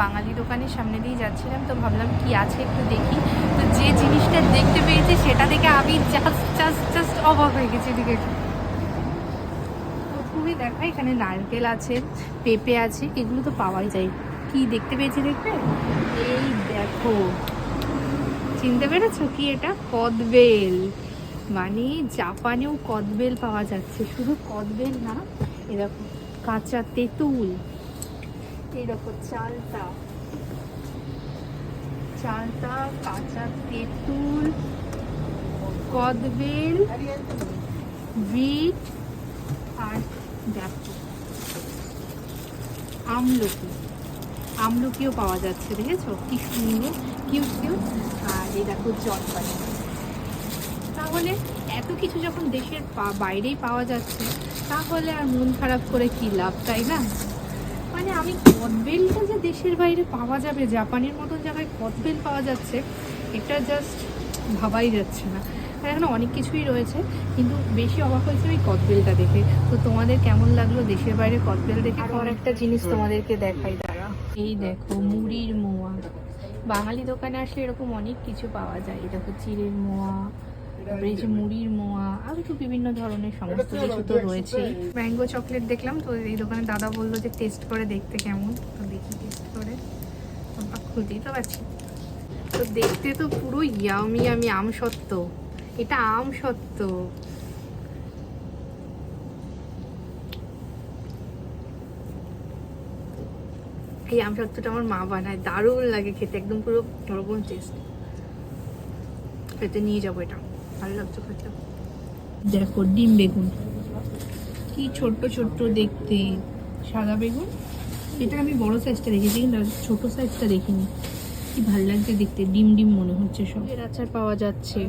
বাঙালি দোকানের সামনে দিয়ে যাচ্ছিলাম, তো ভাবলাম কি আছে একটু দেখি। তো যে জিনিসটা দেখতে পেয়েছি সেটা দেখে আমি জাস্ট জাস্ট জাস্ট অবাক হয়ে গেছি এদিকে। প্রথমে দেখা এখানে নারকেল আছে, পেঁপে আছে, এগুলো তো পাওয়াই যায়। কি দেখতে পেয়েছি দেখবে? এই দেখো। চিনতে পেরেছ কি এটা? কদবেল। মানে জাপানেও কদবেল পাওয়া যাচ্ছে। শুধু কদবেল না এরকম কাঁচা তেঁতুল। এরকম চালতা চালতা কাঁচা তেঁতুল, কদবেল, বিট আর দেখো আমলকি। আমলকিও পাওয়া যাচ্ছে, দেখেছ? কি সুন্দর কিউ কিউ আর এই দেখো জলপাই তাহলে এত কিছু যখন দেশের বাইরেই পাওয়া যাচ্ছে, তাহলে আর মন খারাপ করে কি লাভ, তাই না? মানে আমি কদবেলটা যে দেশের বাইরে পাওয়া যাবে জাপানের মতন জায়গায় কদবেল পাওয়া যাচ্ছে এটা জাস্ট ভাবাই যাচ্ছে না। আর এখানে অনেক কিছুই রয়েছে কিন্তু বেশি অবাক হয়েছে ওই কদবেলটা দেখে। তো তোমাদের কেমন লাগল দেশের বাইরে কদবেল দেখে? আর একটা জিনিস তোমাদেরকে দেখাই দাঁড়া এই দেখো মুড়ির মোয়া। বাঙালি দোকানে আসলে এরকম অনেক কিছু পাওয়া যায়। দেখো চিড়ের মোয়া তারপরে এই যে মুড়ির মোয়া আরও তো বিভিন্ন ধরনের সমস্ত কিছু তো রয়েছেই ম্যাঙ্গো চকলেট দেখলাম তো এই দোকানে দাদা বলল যে টেস্ট করে দেখতে কেমন। তো দেখি টেস্ট করে। তো খুলতেই তো পারছি তো দেখতে তো পুরো ইয়ামি আমি আম সত্য এটা আম সত্য এই আম সত্যটা আমার মা বানায় দারুণ লাগে খেতে একদম পুরো ওরকম টেস্ট খেতে নিয়ে যাব এটা। ভালো লাগছে খেতে। দেখো ডিম বেগুন। কি ছোট্ট ছোট্ট দেখতে। সাদা বেগুন। এটা আমি বড় সাইজটা দেখেছি, কিন্তু ছোট সাইজটা দেখিনি। কি ভালো লাগছে দেখতে। ডিম ডিম মনে হচ্ছে সব। এর আচার পাওয়া যাচ্ছে।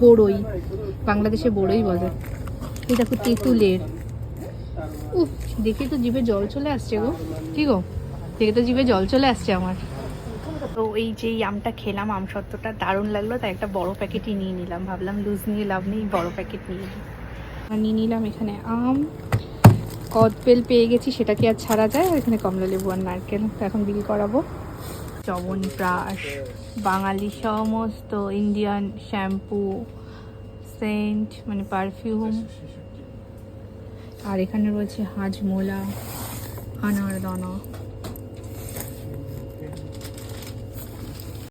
বড়ই। বাংলাদেশে বড়ই বলে। এই দেখো তেঁতুলের। উফ, দেখে তো জিভে জল চলে আসছে গো। কি গো? দেখে তো জিভে জল চলে আসছে আমার। তো এই যে আমটা খেলাম, আম সত্ত্বটা দারুণ লাগল। তাই একটা বড় প্যাকেটই নিয়ে নিলাম। ভাবলাম লুজ নিয়ে লাভ নেই, বড় প্যাকেট নিয়ে নিয়ে নিলাম এখানে আম। কদবেল পেয়ে গেছি, সেটা কি আর ছাড়া যায়? এখানে কমলা লেবু আর নারকেল। এখন বিল করাবো। চবনপ্রাশ বাঙালি সমস্ত ইন্ডিয়ান শ্যাম্পু সেন্ট মানে পারফিউম আর এখানে রয়েছে হাজমোলা, আনারদানা।